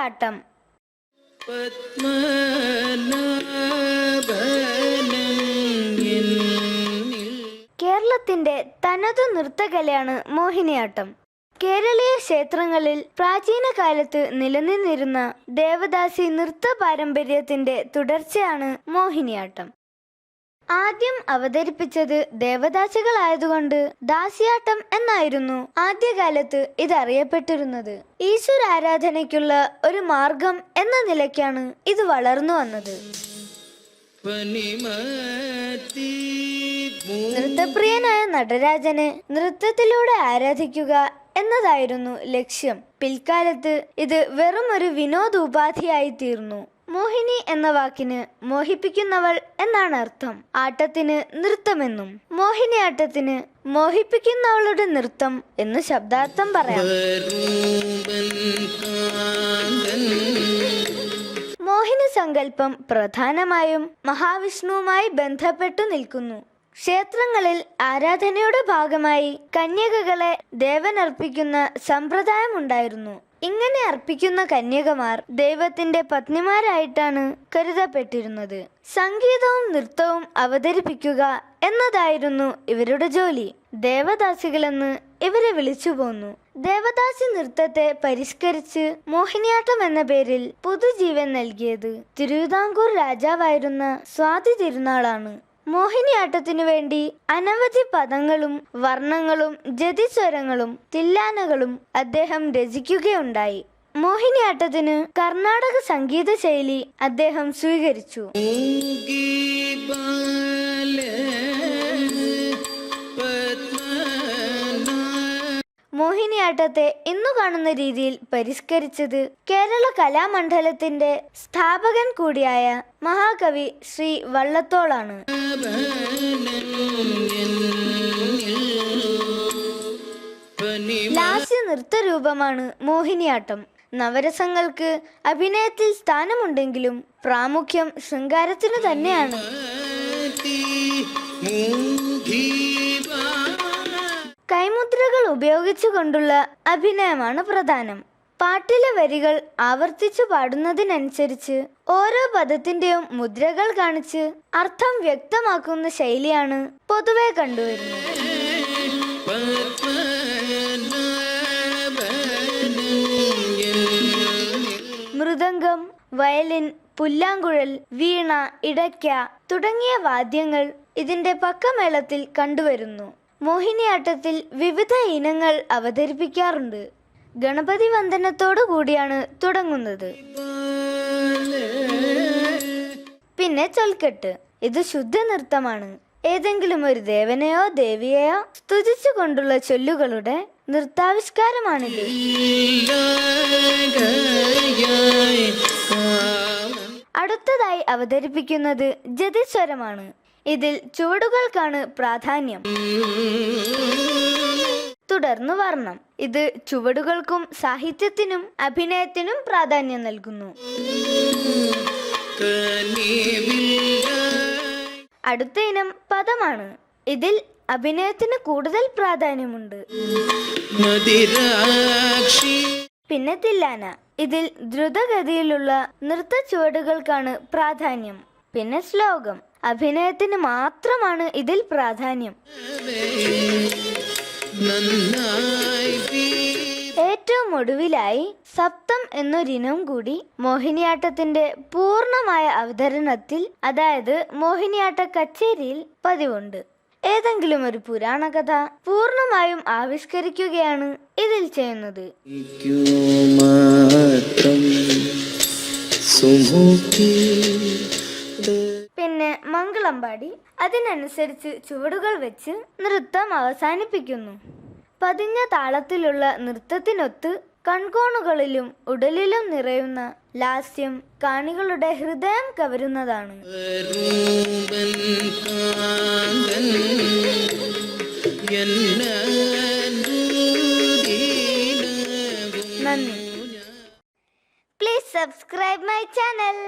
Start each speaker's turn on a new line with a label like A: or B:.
A: കൂടിയാട്ടം കേരളത്തിന്റെ തനതു നൃത്തകലയാണ് മോഹിനിയാട്ടം. കേരളീയ ക്ഷേത്രങ്ങളിൽ പ്രാചീന കാലത്ത് നിലനിന്നിരുന്ന ദേവദാസി നൃത്ത പാരമ്പര്യത്തിന്റെ തുടർച്ചയാണ് മോഹിനിയാട്ടം. ആദ്യം അവതരിപ്പിച്ചത് ദേവദാസികളായതുകൊണ്ട് ദാസിയാട്ടം എന്നായിരുന്നു ആദ്യകാലത്ത് ഇതറിയപ്പെട്ടിരുന്നത്. അറിയപ്പെട്ടിരുന്നത് ഈശ്വര ആരാധനയ്ക്കുള്ള ഒരു മാർഗം എന്ന നിലയ്ക്കാണ് ഇത് വളർന്നു വന്നത്. നൃത്തപ്രിയനായ നടരാജനെ നൃത്തത്തിലൂടെ ആരാധിക്കുക എന്നതായിരുന്നു ലക്ഷ്യം. പിൽക്കാലത്ത് ഇത് വെറും ഒരു വിനോദോപാധിയായി തീർന്നു. മോഹിനി എന്ന വാക്കിന് മോഹിപ്പിക്കുന്നവൾ എന്നാണ് അർത്ഥം. ആട്ടത്തിന് നൃത്തമെന്നും മോഹിനിയാട്ടത്തിന് മോഹിപ്പിക്കുന്നവളുടെ നൃത്തം എന്ന് ശബ്ദാർത്ഥം പറയാം. മോഹിനി സങ്കല്പം പ്രധാനമായും മഹാവിഷ്ണുവുമായി ബന്ധപ്പെട്ടു നിൽക്കുന്നു. ക്ഷേത്രങ്ങളിൽ ആരാധനയുടെ ഭാഗമായി കന്യകകളെ ദേവനർപ്പിക്കുന്ന സമ്പ്രദായമുണ്ടായിരുന്നു ഇങ്ങനെ അർപ്പിക്കുന്ന കന്യകമാർ ദൈവത്തിന്റെ പത്നിമാരായിട്ടാണ് കരുതപ്പെട്ടിരുന്നത്. സംഗീതവും നൃത്തവും അവതരിപ്പിക്കുക എന്നതായിരുന്നു ഇവരുടെ ജോലി. ദേവദാസികളെന്ന് ഇവരെ വിളിച്ചു പോന്നു. ദേവദാസി നൃത്തത്തെ പരിഷ്കരിച്ച് മോഹിനിയാട്ടം എന്ന പേരിൽ പുതുജീവൻ നൽകിയത് തിരുവിതാംകൂർ രാജാവായിരുന്ന സ്വാതി തിരുനാളാണ്. മോഹിനിയാട്ടത്തിനു വേണ്ടി അനവധി പദങ്ങളും വർണങ്ങളും ജതിസ്വരങ്ങളും തില്ലാനകളും അദ്ദേഹം രചിക്കുകയുണ്ടായി. മോഹിനിയാട്ടത്തിന് കർണാടക സംഗീത ശൈലി അദ്ദേഹം സ്വീകരിച്ചു. മോഹിനിയാട്ടത്തെ ഇന്നു കാണുന്ന രീതിയിൽ പരിഷ്കരിച്ചത് കേരള കലാമണ്ഡലത്തിന്റെ സ്ഥാപകൻ കൂടിയായ മഹാകവി ശ്രീ വള്ളത്തോളാണ്. ലാസ്യ നൃത്ത രൂപമാണ് മോഹിനിയാട്ടം. നവരസങ്ങൾക്ക് അഭിനയത്തിൽ സ്ഥാനമുണ്ടെങ്കിലും പ്രാമുഖ്യം ശൃംഗാരത്തിനു തന്നെയാണ്. ഉപയോഗിച്ചുകൊണ്ടുള്ള അഭിനയമാണ് പ്രധാനം. പാട്ടിലെ വരികൾ ആവർത്തിച്ചു പാടുന്നതിനനുസരിച്ച് ഓരോ പദത്തിന്റെയും മുദ്രകൾ കാണിച്ച് അർത്ഥം വ്യക്തമാക്കുന്ന ശൈലിയാണ് പൊതുവെ കണ്ടുവരുന്നത്. മൃദംഗം വയലിൻ പുല്ലാങ്കുഴൽ വീണ ഇടയ്ക്ക തുടങ്ങിയ വാദ്യങ്ങൾ ഇതിന്റെ പക്കമേളത്തിൽ കണ്ടുവരുന്നു. മോഹിനിയാട്ടത്തിൽ വിവിധ ഇനങ്ങൾ അവതരിപ്പിക്കാറുണ്ട്. ഗണപതി വന്ദനത്തോടു കൂടിയാണ് തുടങ്ങുന്നത്. പിന്നെ ചൊൽക്കെട്ട്. ഇത് ശുദ്ധ നൃത്തമാണ്. ഏതെങ്കിലും ഒരു ദേവനെയോ ദേവിയെയോ സ്തുതിച്ചുകൊണ്ടുള്ള ചൊല്ലുകളുടെ നൃത്താവിഷ്കാരമാണിത്. അടുത്തതായി അവതരിപ്പിക്കുന്നത് ജതിസ്വരമാണ്. ഇതിൽ ചുവടുകൾക്കാണ് പ്രാധാന്യം. തുടർന്ന് വർണം. ഇത് ചുവടുകൾക്കും സാഹിത്യത്തിനും അഭിനയത്തിനും പ്രാധാന്യം നൽകുന്നു. അടുത്ത ഇനം പദമാണ്. ഇതിൽ അഭിനയത്തിന് കൂടുതൽ പ്രാധാന്യമുണ്ട്. പിന്നെ തില്ലാന. ഇതിൽ ദ്രുതഗതിയിലുള്ള നൃത്ത ചുവടുകൾക്കാണ് പ്രാധാന്യം. പിന്നെ ശ്ലോകം. അഭിനയത്തിന് മാത്രമാണ് ഇതിൽ പ്രാധാന്യം. ഏറ്റവും ഒടുവിലായി സപ്തം എന്നൊരിനം കൂടി മോഹിനിയാട്ടത്തിന്റെ പൂർണമായ അവതരണത്തിൽ അതായത് മോഹിനിയാട്ട കച്ചേരിയിൽ പതിവുണ്ട്. ഏതെങ്കിലും ഒരു പുരാണ കഥ പൂർണമായും ആവിഷ്കരിക്കുകയാണ് ഇതിൽ ചെയ്യുന്നത്.
B: മാത്രം
A: മംഗളമ്പാടി അതിനനുസരിച്ച് ചുവടുകൾ വെച്ച് നൃത്തം അവസാനിപ്പിക്കുന്നു. പതിഞ്ഞ താളത്തിലുള്ള നൃത്തത്തിനൊത്ത് കൺകോണുകളിലും ഉടലിലും നിറയുന്ന ലാസ്യം കാണികളുടെ ഹൃദയം കവരുന്നതാണ്. നന്ദി. Please subscribe my channel.